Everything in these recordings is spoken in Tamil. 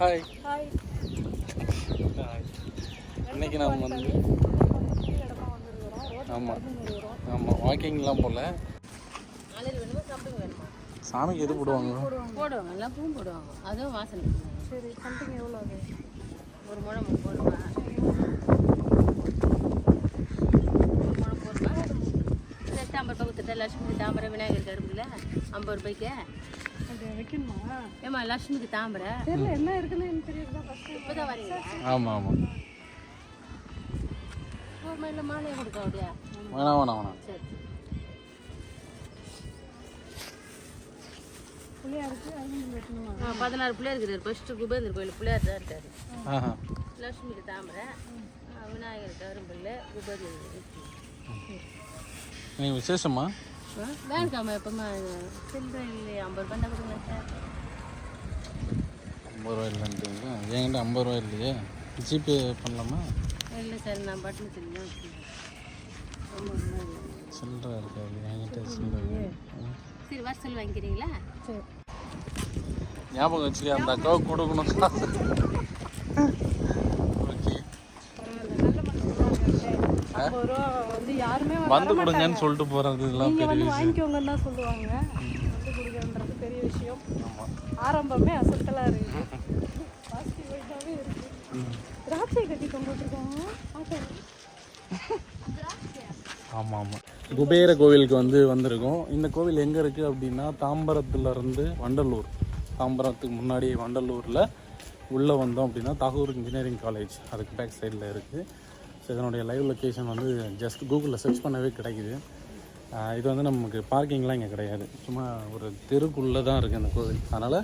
ஹாய் ஹாய் ஹாய் இன்னைக்கு நாம் வந்து ஆமாம் ஆமாம் வாக்கிங்லாம் போகல சாமிக்கு எது போடுவாங்க? போடுவாங்க எல்லாம் பூவும் போடுவாங்க. அதுவும் வாசனை. சரி சம்திங் எவ்வளோ அது? ஒரு முழம் போடுவா. ஒரு முழம் போடுவா. இந்த தாம்பரம் பக்கத்துல லட்சுமிக்கு தாம்பரம் விநாயகர் கரும்புல ஐம்பது ரூபாய்க்கு. வைக்கணுமா ஏமா லட்சுமிக்கு தாம்பரை? தெரியல என்ன இருக்குன்னு எனக்கு தெரியுது ஃபஸ்ட்டு இப்போதான் வரீங்களா ஆமாம் ஆமாம் மயில மாலையை கொடுக்க அப்படியா வேணாம் வேணாம் வேணாம். சரி. பதினாறு பிள்ளையார் இருக்கிறார். ஃபஸ்ட்டு குபேந்தர் கோயில் பிள்ளையார் தான் இருக்காரு. ஆஹா. லட்சுமிக்கு தாமரை விநாயகர் கரும்பில் குபேந்தர் விசேஷமா? வேணுக்காம எப்பமா? சில்லறை இல்லையா ஐம்பது ரூபாய் தான் கொடுங்க சார். ஐம்பது ரூபா இல்லைன்றீங்களா? என்கிட்ட ஐம்பது ரூபா இல்லையே. ஜிபே பண்ணலாமா? இல்லை சார் நான் பட்டன் சொல்லி சில்லறை இருக்காது என்கிட்ட சில்லறை. சரி வாசல் வாங்கிக்கிறீங்களா? சரி. ஞாபகம் வச்சுக்க அந்த அக்காவை கொடுக்கணும். காசு ஓகே ஐம்பது ரூபா வந்து யாருமே வந்து வந்து கொடுங்கன்னு சொல்லிட்டு போகிறது இதெல்லாம் பெரிய விஷயம். வாங்கிக்கோங்கன்னு தான் சொல்லுவாங்க. வந்து கொடுக்கன்றது பெரிய விஷயம். ஆரம்பமே அசத்தலாக இருக்குது பாசிட்டிவ் திராட்சை கட்டி ஆட்டோ ஆமாம் ஆமாம் குபேர கோவிலுக்கு வந்து வந்திருக்கோம். இந்த கோவில் எங்கே இருக்குது அப்படின்னா தாம்பரத்துலேருந்து வண்டலூர். தாம்பரத்துக்கு முன்னாடி வண்டலூரில் உள்ளே வந்தோம் அப்படின்னா தகூர் இன்ஜினியரிங் காலேஜ். அதுக்கு பேக் சைடில் இருக்குது இதனுடைய லைவ் லொக்கேஷன் வந்து ஜஸ்ட் கூகுளில் சர்ச் பண்ணவே கிடைக்குது. இது வந்து நமக்கு பார்க்கிங்லாம் இங்கே கிடையாது. சும்மா ஒரு தெருக்குள்ளே தான் இருக்குது இந்த கோவில். அதனால்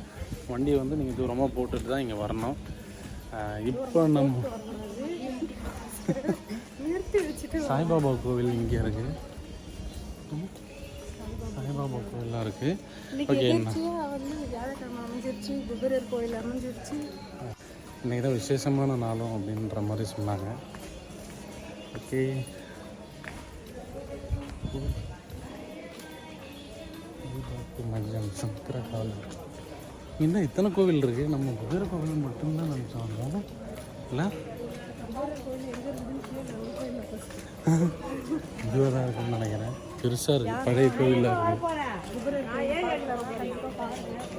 வண்டியை வந்து நீங்கள் தூரமாக போட்டுட்டு தான் இங்கே வரணும். இப்போ நம்ம சாய்பாபா கோவில் இங்கே இருக்குது சாய்பாபா கோவில்லாம் இருக்குது ஓகே இன்னைக்கு தான் விசேஷமான நாளும் அப்படின்ற மாதிரி சொன்னாங்க. ஓகே மஞ்சள் சங்கர காலம் இன்னும் இத்தனை கோவில் இருக்கு? நம்ம குபேர கோவில் மட்டும்தான் நினச்சோம். இல்லை? இதுவாக தான் இருக்குன்னு நினைக்கிறேன் பெருசாக இருக்குது பழைய கோவிலாக இருக்குது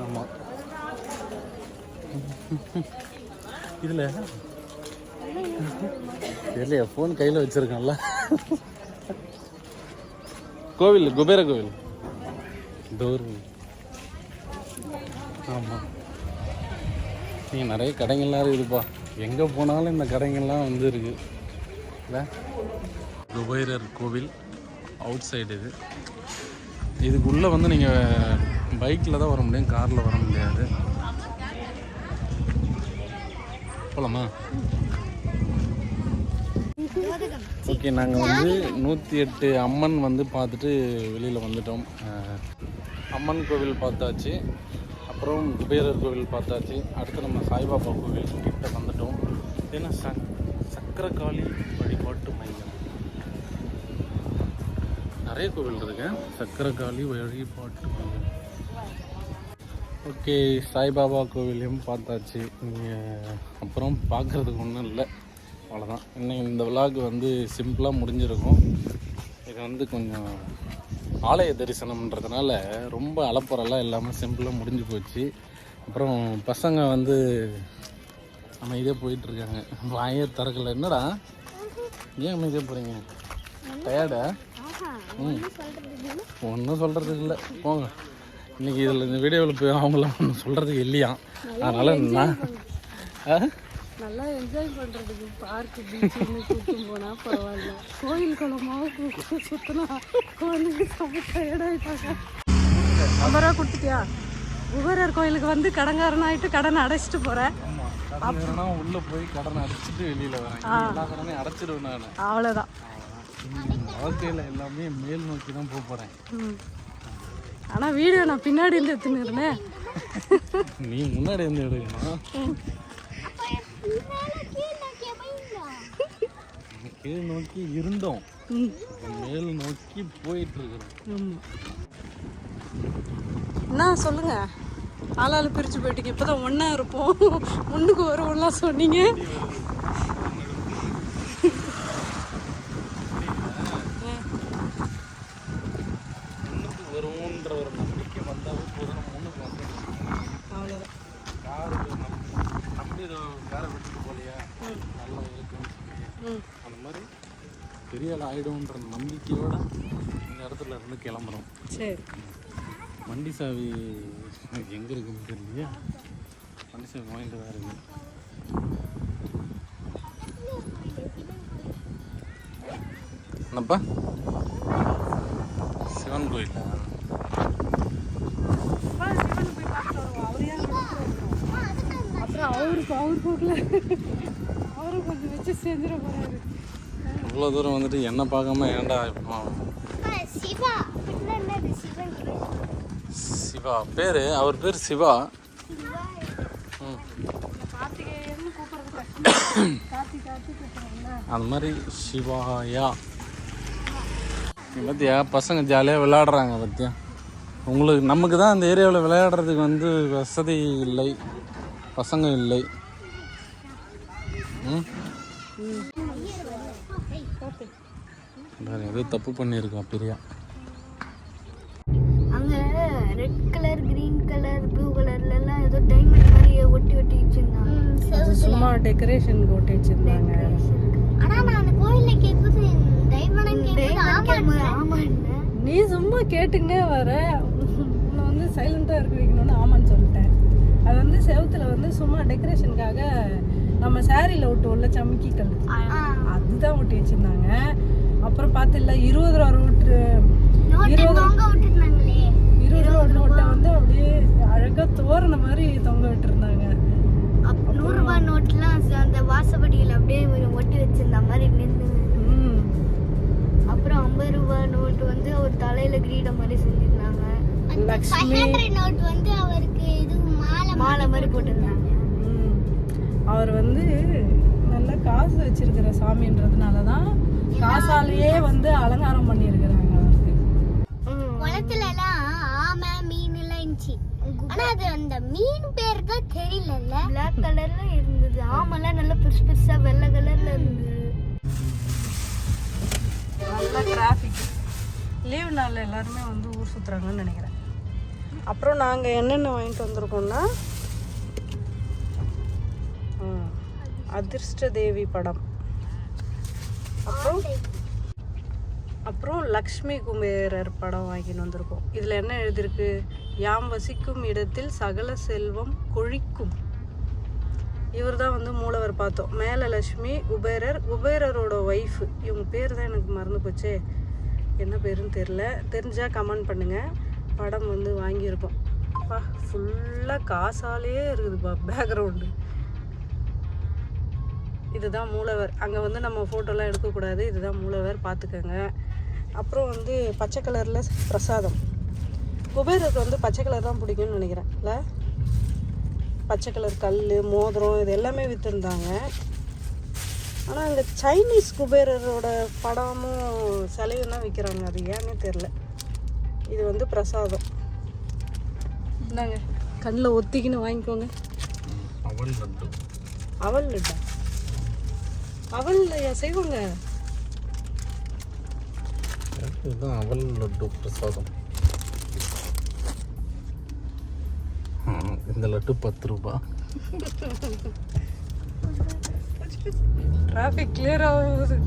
ஆமாம் இதில்? தெரியலையா ஃபோன் கையில் வச்சுருக்கேன்ல. கோவில் குபேர கோவில். டோர் ஆமாம் நீங்கள் நிறைய கடைங்கள்லாம் இருக்குதுப்பா. எங்கே போனாலும் இந்த கடைங்கள்லாம் வந்து இருக்கு இல்லை? குபேரர் கோவில் அவுட் சைடு இது. இதுக்குள்ளே வந்து நீங்கள் பைக்கில் தான் வர முடியும் காரில் வர முடியாது. போகலாமா ஓகே நாங்கள் வந்து நூற்றி எட்டு அம்மன் வந்து பார்த்துட்டு வெளியில் வந்துட்டோம். அம்மன் கோவில் பார்த்தாச்சு. அப்புறம் குபேரர் கோவில் பார்த்தாச்சு. அடுத்து நம்ம சாய்பாபா கோவில் கிட்ட வந்துட்டோம். ஏன்னா சக் சக்கரகாளி வழிபாட்டு மையம். நிறைய கோவில் இருக்கு. சக்கரகாளி வழிபாட்டு மையம். ஓகே சாய்பாபா கோவிலையும் பார்த்தாச்சு. இங்கே அப்புறம் பார்க்குறதுக்கு ஒன்றும் இல்லை. அவ்வளோதான் இன்றைக்கி இந்த விழாக்கு வந்து சிம்பிளாக முடிஞ்சிருக்கும். இது வந்து கொஞ்சம் ஆலய தரிசனம்ன்றதுனால ரொம்ப அலப்பறெல்லாம் இல்லாமல் சிம்பிளாக முடிஞ்சு போச்சு. அப்புறம் பசங்க வந்து அமைதியாக போயிட்டுருக்காங்க வாயே திறக்கல. என்னடா? ஏன் அமைதியாக போகிறீங்க டயர்டா ம். ஒன்றும் சொல்கிறதுக்கு இல்லை. போங்க. இன்னைக்கு இதில் இந்த வீடியோவில் போய் அவங்களாம் ஒன்றும் சொல்கிறதுக்கு இல்லையா அதனால் நான் ஆ? நல்லா என்ஜாய் பண்ணுறதுக்கு பார்க்கு பீச்சுன்னு கூட்டும் போனால் பரவாயில்ல. கோயில் குளமாக சுற்றினா குழந்தைங்க செம்ம டயர்டாயிட்டாங்க ஐம்பது ரூபா கொடுத்துட்டியா? குபேரர் கோயிலுக்கு வந்து கடங்காரன் ஆகிட்டு கடனை அடைச்சிட்டு போகிறேன் உள்ளே போய் கடனை அடைச்சிட்டு வெளியில் வரேன். எல்லா கடனையும் அடைச்சிடுவேன் நான். அவ்வளோதான் வாழ்க்கையில் எல்லாமே மேல் நோக்கி தான் போக போகிறேன் ஆனால் வீடியோ நான் பின்னாடி இருந்து எடுத்துன்னு இருந்தேன். நீ முன்னாடி இருந்து எடுக்கணும். கீழ் நோக்கி இருந்தோம். மேல் நோக்கி போயிட்டு இருக்கிறோம் என்ன சொல்லுங்கள் ஆளாளு பிரிச்சு போயிட்டீங்க. இப்பதான் ஒண்ணா இருப்போம். முன்னுக்கு வருவோம்லாம் சொன்னீங்க முன்னுக்கு வருவோன்ற ஒரு நம்பிக்கை வந்தாவே போதும் நம்ம முன்னுக்கு வந்துடும் அவ்வளோதான் காருக்கு நம்பி நம்பி இதை காரை விட்டுட்டு போலையா நல்லா இருக்குன்னு சொல்லி ம் அந்த மாதிரி ஆள் ஆகிடும்ன்ற நம்பிக்கையோட இந்த இடத்துல இருந்து கிளம்புறோம். சரி. வண்டி சாவி எங்கே இருக்குன்னு தெரியலையா. வண்டி சாவி வாங்கிட்டு தான் இருக்கு என்னப்பா? சிவன் கோயிலா? அவருக்கு அவர் போகல. அவரும் கொஞ்சம் வச்சு செஞ்சிட போறாரு. இவ்வளோ தூரம் வந்துட்டு என்ன பார்க்காம ஏன்டா சிவா. பேர்? அவர் பேர் சிவா. அந்த மாதிரி சிவாயா. பார்த்தியா பசங்க ஜாலியாக விளையாடுறாங்க பார்த்தியா உங்களுக்கு நமக்கு தான் அந்த ஏரியாவில் விளையாடுறதுக்கு வந்து வசதி இல்லை. பசங்க இல்லை. ம். பாரு, ஏதோ தப்பு பண்ணியிருக்கான் பிரியா. அங்க red colour green colour blue கலர்ல எல்லாம் ஏதோ டைமண்ட் மாதிரி ஒட்டி ஒட்டி வச்சிருந்தாங்க. சும்மா டெக்கரேஷன் போட்டு வச்சிருந்தாங்க. ஆனா நான் கோயில்ல கேக்குது டைமண்ட் ஆமா நீ சும்மா கேட்டுக்கிட்டே வர. உன்னை வந்து சைலண்டாக இருக்க வைக்கணும்னு ஆமான்னு சொல்லிட்டேன். அது வந்து செவுத்துல வந்து சும்மா டெக்கரேஷனுக்காக நம்ம சாரியில் ஒட்டுவோம்ல சமுக்கி கல் அதுதான் ஒட்டி வச்சிருந்தாங்க. அப்புறம் பார்த்துல இருபது ரூபா நோட்டு இருபது ரூபா நோட்டை வந்து அப்படியே அழகா தோரண மாதிரி தொங்க விட்டுருந்தாங்க. அப்ப நூறு ரூபாய் நோட்லாம் அந்த வாசப்படியில அப்படியே ஒட்டி வச்சிருந்த மாதிரி நின்று ம். அப்புறம் ஐம்பது ரூபாய் நோட்டு வந்து அவர் தலையில கிரீடம் மாதிரி செஞ்சிருந்தாங்க. நோட் வந்து அவருக்கு இது மாலை மாலை மாதிரி போட்டிருந்தாங்க. ம். அவர் வந்து நல்ல காசு வச்சிருக்கிற சாமின்றதுனால தான் காசாலேயே வந்து அலங்காரம் பண்ணியிருக்கிறாங்க குளத்துல எல்லாம் ஆமை மீன் எல்லாம் இருந்துச்சு. ஆனா அது அந்த மீன் பேர் தான் தெரியல பிளாக் கலர்ல இருந்தது. ஆமெல்லாம் நல்லா பெருசு பெருசா வெள்ளை கலர்ல இருந்தது. நல்ல டிராஃபிக் லீவ் நாளில் எல்லாருமே வந்து ஊர் சுற்றுறாங்கன்னு நினைக்கிறேன். அப்புறம் நாங்கள் என்னென்ன வாங்கிட்டு வந்திருக்கோம்னா ம், அதிர்ஷ்ட தேவி படம். அப்புறம்? அப்புறம் லக்ஷ்மி குபேரர் படம் வாங்கின்னு வந்திருக்கோம். இதில் என்ன எழுதியிருக்கு? யாம் வசிக்கும் இடத்தில் சகல செல்வம் கொழிக்கும். இவர் தான் வந்து மூலவர் பார்த்தோம். மேலே லக்ஷ்மி குபேரர் குபேரரோட ஒய்ஃபு இவங்க பேர் தான் எனக்கு மறந்து போச்சே. என்ன பேருன்னு தெரில தெரிஞ்சால் கமெண்ட் பண்ணுங்கள் படம் வந்து வாங்கியிருக்கோம். பா ஃபுல்லாக காசாலே இருக்குதுப்பா பேக்ரவுண்டு இதுதான் மூலவர். அங்கே வந்து நம்ம ஃபோட்டோலாம் எடுக்கக்கூடாது. இதுதான் மூலவர். பார்த்துக்கோங்க அப்புறம் வந்து பச்சை கலரில் பிரசாதம். குபேரருக்கு வந்து பச்சை கலர் தான் பிடிக்கும்னு நினைக்கிறேன். இல்லை? பச்சை கலர் கல் மோதிரம் இது எல்லாமே விற்றுருந்தாங்க ஆனால் இந்த சைனீஸ் குபேரரோட படமும் சிலையும் தான் விற்கிறாங்க அது ஏன்னே தெரில இது வந்து பிரசாதம். இந்தாங்க. கண்ணில் ஒத்திக்கின்னு வாங்கிக்கோங்க. அவள் லட்டு. அவல் லட்டா? அவல் செய்வாங்க? இதுதான் அவள் லட்டு பிரசாதம். இந்த லட்டு பத்து ரூபா. டிராஃபிக் கிளியர் ஆகுது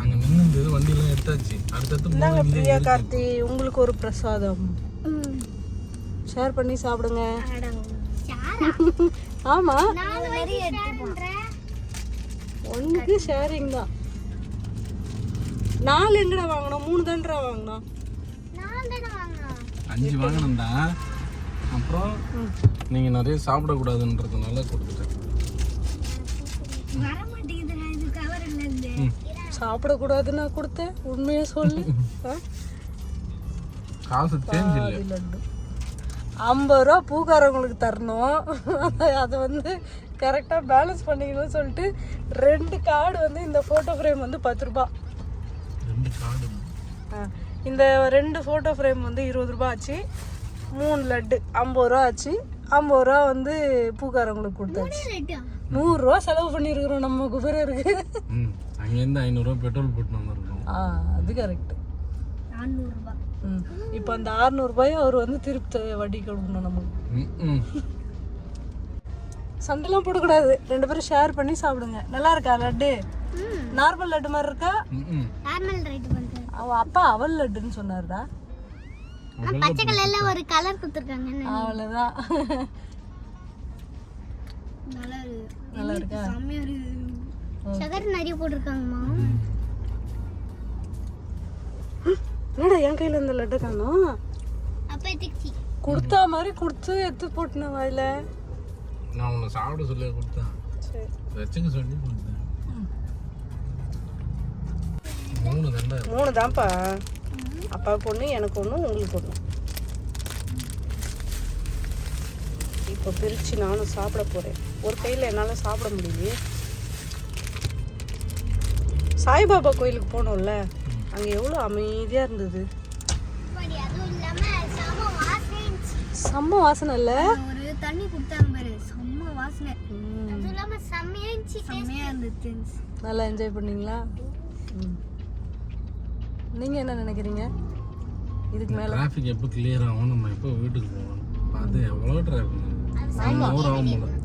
அங்கே நின்று வண்டியெல்லாம் எடுத்தாச்சு. மூணு பிரியா கார்த்தி உங்களுக்கு ஒரு பிரசாதம். ஷேர் பண்ணி சாப்பிடுங்க. ஆமா. ஒண்ணுக்கு ஷேரிங் தான். நாலு எங்கடா வாங்கினோம் மூணு தான்டா வாங்கினோம் அஞ்சு வாங்கினேன்டா அப்புறம் நீங்கள் நிறைய சாப்பிடக்கூடாதுன்றதுனால கொடுத்துட்டேன். ம். சாப்பிடக்கூடாதுன்னு கொடுத்தேன். உண்மையை சொல்லு. ஆ? காசு சேஞ்ச் இல்லை. ஐம்பது ரூபா பூக்காரவங்களுக்கு தரணும். அதை வந்து கரெக்டாக பேலன்ஸ் பண்ணிக்கணும்னு சொல்லிட்டு ரெண்டு கார்டு வந்து இந்த ஃபோட்டோ ஃப்ரேம் வந்து பத்து ரூபா. ரெண்டு கார்டு ஆ, இந்த ரெண்டு ஃபோட்டோ ஃப்ரேம் வந்து இருபது ரூபாய் ஆச்சு. மூணு லட்டு ஐம்பது ரூபா ஆச்சு. ஐம்பது ரூபா வந்து பூக்காரங்களுக்கு கொடுத்தாச்சு. நூறுரூவா செலவு பண்ணியிருக்கிறோம் நம்ம குபேரருக்கு ம் அங்கேருந்து ஐநூறுரூவா பெட்ரோல் போட்டு வந்திருக்கோம். ஆ அது கரெக்ட் நானூறுபா ம் இப்போ அந்த அறநூறுபாயை அவர் வந்து திருப்பி வட்டி கொடுக்கணும் நமக்கு. சண்டைலாம் போடக்கூடாது. ரெண்டு பேரும் ஷேர் பண்ணி சாப்பிடுங்க. நல்லா இருக்கா லட்டு? நார்மல் லட்டு மாதிரி இருக்கா? ம் ம் நார்மல் ரைட் பண்றேன் அவ அப்பா அவல் லட்டுன்னு சொன்னார்டா. பச்சை கலர்ல ஒரு கலர் கொடுத்துருக்காங்க. அவ்வளோதான் நல்லா இருக்கு. நல்லா இருக்கு? சகர் நிறைய போட்டிருக்காங்கம்மா. என்னடா என் கையில் இந்த லட்டு காணும்? அப்ப கொடுத்தா மாதிரி கொடுத்து எடுத்து போட்டுன வாயில. நான் உன்னை சாப்பிட சொல்லி கொடுத்தேன். சரி. வச்சுக்க சொல்லி கொடுத்தேன். மூணு தான்ப்பா. அப்பாவுக்கு ஒன்று எனக்கு ஒன்று உங்களுக்கு ஒன்று இப்போ பிரித்து நானும் சாப்பிட போகிறேன் ஒரு கையில் என்னால் சாப்பிட முடியலையே. சாய்பாபா கோயிலுக்கு போனோம்ல. அங்கே எவ்வளோ அமைதியாக இருந்தது. செம்ம வாசனை இல்லை? ஒரு தண்ணி கொடுத்தாங்க பாரு செம்ம வாசனை. அதுவும் இல்லாம செம்மையா இருந்துச்சு செம்மையா இருந்துச்சு. நல்லா என்ஜாய் பண்ணீங்களா? ம். நீங்க என்ன நினைக்கிறீங்க? இதுக்கு மேல. டிராஃபிக் எப்போ கிளியர் ஆகும் நம்ம எப்போ வீட்டுக்கு போகணும்? பார்த்து எவ்வளோ டிராஃபிக் போல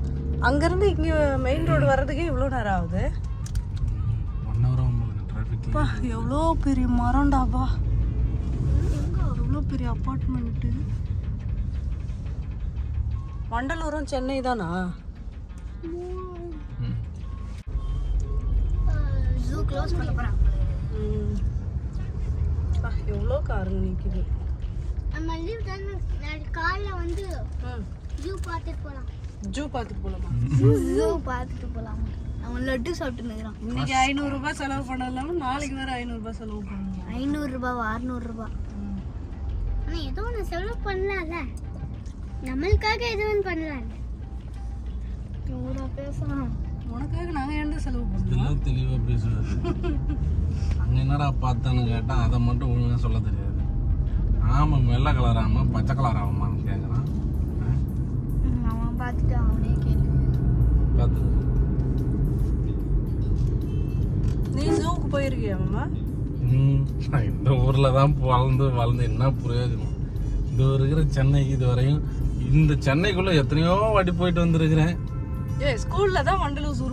அங்கிருந்து இங்க மெயின் ரோடு வர்றதுக்கே இவ்வளோ நேரம் ஆகுது ஒன் ஹவர் ஆகும் போல டிராஃபிக் அப்பா எவ்வளோ பெரிய மரம்டாப்பா எவ்வளோ பெரிய அப்பார்ட்மெண்ட்டு வண்டலூரும் சென்னை தானா? ஜூ க்ளோஸ் பண்ண. அப்பா, எவ்வளோ காருங்க நிற்குது நம்ம லீவ் காலைல வந்து ஜூ பார்த்துட்டு போலாம். ஜூ பார்த்துட்டு போகலாமா ஜூ பார்த்துட்டு போலாம்? அவன் லட்டு சாப்பிட்டு நிற்கிறான் இன்னைக்கு ஐநூறுரூபா செலவு பண்ணலாம நாளைக்கு வேற ஐநூறுரூபா செலவு பண்ணணும் ஐநூறுரூபா அறுநூறுபா ஆனால் ஏதோ ஒன்று செலவு பண்ணலாம்ல. நம்மளுக்காக எதுவும் எவ்வளோ பேசலாம் உனக்காக நாங்கள் ஏன்டா செலவு பண்ணோம் இதெல்லாம் தெளிவாக பேசுவார் அங்கே என்னடா பார்த்தான்னு கேட்டால் அதை மட்டும் ஒழுங்காக சொல்ல தெரியாது. ஆமாம் வெள்ளை கலர் ஆமாம் பச்சை கலர் ஆகுமான்னு கேட்குறான் அவன் பார்த்துட்டு அவனே கேள்வி பார்த்து நீ ஜூக்கு போயிருக்கியா மாமா ம், நான் இந்த ஊரில் தான் வளர்ந்து வளர்ந்து என்ன பிரயோஜனம் இது இருக்கிற சென்னைக்கு இது வரையும் இந்த சென்னைக்குள்ளே எத்தனையோ வாட்டி போயிட்டு வந்திருக்கிறேன். ஏ ஸ்கூல்ல தான் வண்டலூர் ஜூ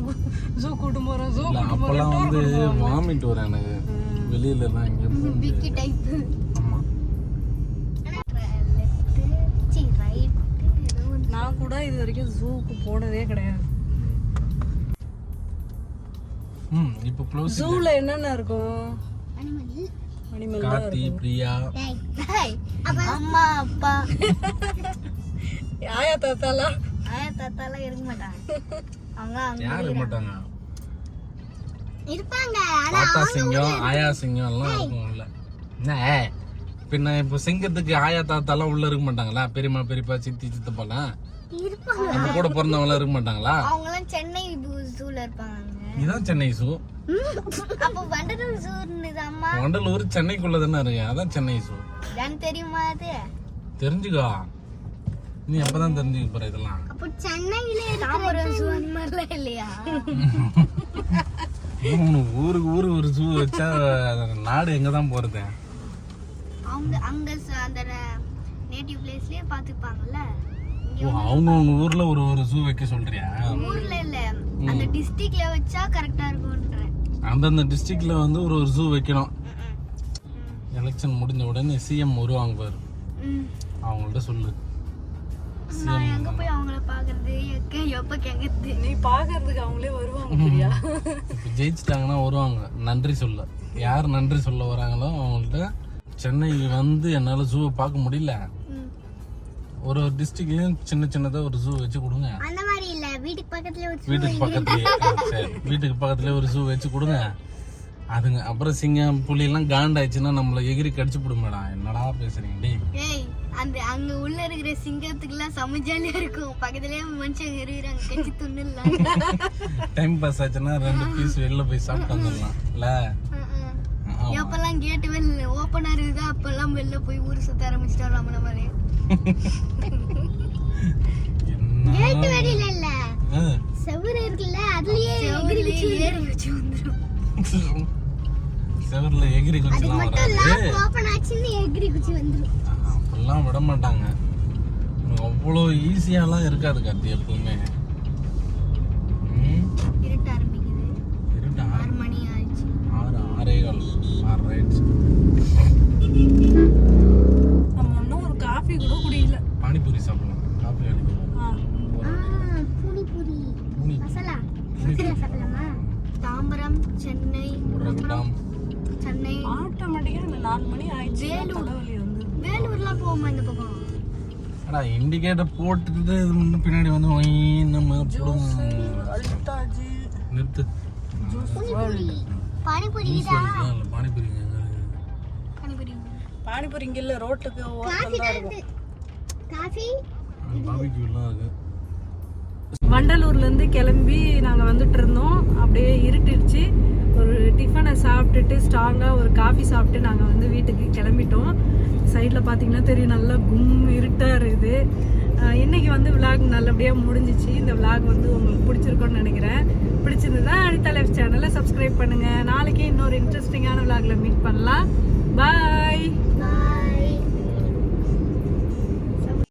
ஜூ கூட்டு போறோம் ஜூ கூட்டு போறோம் வந்து வாமிட் வரும் எனக்கு. வெளியிலலாம் எங்கே போக பிக்கி ஏதோ ஒன்று நான் கூட இது வரைக்கும் ஜூக்கு போனதே கிடையாது. ம் இப்போ க்ளோஸ் ஜூல என்னென்ன இருக்கும் அனிமல் கார்த்தி பிரியா. அம்மா அப்பா. ஆயா தாத்தாலா? ஆயா தாத்தாலாம் இருக்க மாட்டாங்க. அவங்க அங்க யார் இருக்க மாட்டாங்க. இருப்பாங்க ஆனா தாத்தா சிங்கம் ஆயா சிங்கம் எல்லாம் இருக்கும்ல என்ன பின்ன இப்போ சிங்கத்துக்கு ஆயா தாத்தாலாம் உள்ள இருக்க மாட்டாங்களா? பெரியம்மா பெரியப்பா சித்தி சித்தப்பாலாம்? இருப்பாங்க. நம்ம கூட பிறந்தவங்களாம் இருக்க மாட்டாங்களா? அவங்கலாம் சென்னை ஜூல இருப்பாங்க. இதுதான் சென்னை ஜூ அப்போ வண்டலூர் ஜூ இருந்ததாம்மா வண்டலூர் சென்னைக்குள்ள தானே இருக்கு. அதான் சென்னை ஜூ தான் தெரியுமா அது? தெரிஞ்சுக்கோ. நீ எப்பதான் தெரிஞ்சுக்க போற இதெல்லாம். அப்போ சென்னையில இருக்கிற அந்த மாதிரிலாம் இல்லையா? உனக்கு ஊருக்கு ஊருக்கு ஒரு ஜூ வச்சா நாடு எங்க தான் போறது? அவங்க அங்க ச- அந்த நேட்டிவ் பிளேஸ்லயே பாத்துப்பாங்கல்ல ஓ அவங்கவுங்க ஊர்ல ஒரு ஒரு ஜூ வைக்க சொல்றியா? ஊர்ல இல்ல. அந்த டிஸ்ட்ரிக்ட்ல வச்சா கரெக்டா இருக்கும்ன்றேன். அந்தந்த டிஸ்ட்ரிக்ட்ல வந்து ஒரு ஒரு ஜூ வைக்கணும். எலெக்ஷன் முடிஞ்ச உடனே சிஎம் வருவாங்க பாரு. அவங்கள்ட்ட சொல்லு. நான் எங்க போய் அவங்கள பாக்குறது? எப்ப கேக்குறது? நீ பாக்குறதுக்கு அவங்களே வருவாங்க ஜெயிச்சிட்டாங்கன்னா வருவாங்க. நன்றி சொல்ல. யார் நன்றி சொல்ல வராங்களோ அவங்கள்ட்ட? சென்னை வந்து என்னால் ஜூவை பார்க்க முடியல. ஒரு ஒரு டிஸ்ட்ரிக்ட்லயும் சின்ன சின்னதாக ஒரு ஜூ வச்சு கொடுங்க. அந்த மாதிரி இல்ல. வீட்டுக்கு பக்கத்துல வீட்டுக்கு பக்கத்துலயே. சரி வீட்டுக்கு பக்கத்துலயே ஒரு ஜூ வச்சு கொடுங்க. அதுங்க அப்புறம் சிங்கம் புலி எல்லாம் காண்டாயிடுச்சுன்னா நம்மள எகிரி கடிச்சு போடுமேடா. என்னடா பேசுறீங்க? டேய். அந்த அங்க உள்ள இருக்கிற சிங்கத்துக்குலாம் செம ஜாலியா இருக்கும். பக்கத்துலயே மனுஷங்க இருக்கிறாங்க. கட்சி துண்ணுலாம் டைம் பாஸ் ஆச்சுன்னா ரெண்டு பீஸ் வெளில போய் சாப்பிட்டு வந்துடலாம். இல்ல? எப்பெல்லாம் கேட்டு வெளில ஓப்பனா இருக்குதோ? அப்பெல்லாம் வெளில போய் ஊர் சுத்த ஆரம்பிச்சிட்டோம் நம்ம என்ன? வெளியில இல்ல. செவுரு இருக்குல்ல அதுலயே எகிரி குச்சி ஏறி வச்சு வந்துரும். செவர்ல எகிரி குச்சிலாம் மட்டும் வராது. லாக் ஓபன் ஆச்சுன்னு எகிரி குச்சி வந்துரும். அப்பெல்லாம் விட மாட்டாங்க அவ்வளோ ஈஸியாலாம் இருக்காது கார்த்தி எப்பவுமே. சென்னை ஆட்டோமேட்டிக்கா இந்த நாலு மணி ஆயிடுச்சு வேலூர். வேலூர்லாம் போவோமா இந்த பக்கம்? ஆனால் இண்டிகேட்டர் போட்டுட்டு இது முன்ன பின்னாடி வந்து நம்ம நிறுத்து. பானிபூரி பானிபூரி இங்க இல்ல ரோட்டுக்கு தருது காஃபி பாபிக்யூலாம் இருக்கு. வண்டலூர்ல இருந்து கிளம்பி நாங்க வந்துட்டு இருந்தோம். அப்படியே இருட்டிடுச்சு. ஒரு டிஃபனை சாப்பிட்டுட்டு ஸ்ட்ராங்காக ஒரு காஃபி சாப்பிட்டு நாங்கள் வந்து வீட்டுக்கு கிளம்பிட்டோம். சைடில் பார்த்தீங்கன்னா தெரியும் நல்லா கும் இருட்டாக இருக்குது. இன்றைக்கி வந்து விலாக் நல்லபடியாக முடிஞ்சிச்சு. இந்த விலாக் வந்து உங்களுக்கு பிடிச்சிருக்கோன்னு நினைக்கிறேன். பிடிச்சிருந்தா அனிதா லைஃப் சேனலை சப்ஸ்கிரைப் பண்ணுங்கள் நாளைக்கு இன்னொரு இன்ட்ரெஸ்டிங்கான விளாகில் மீட் பண்ணலாம். பாய்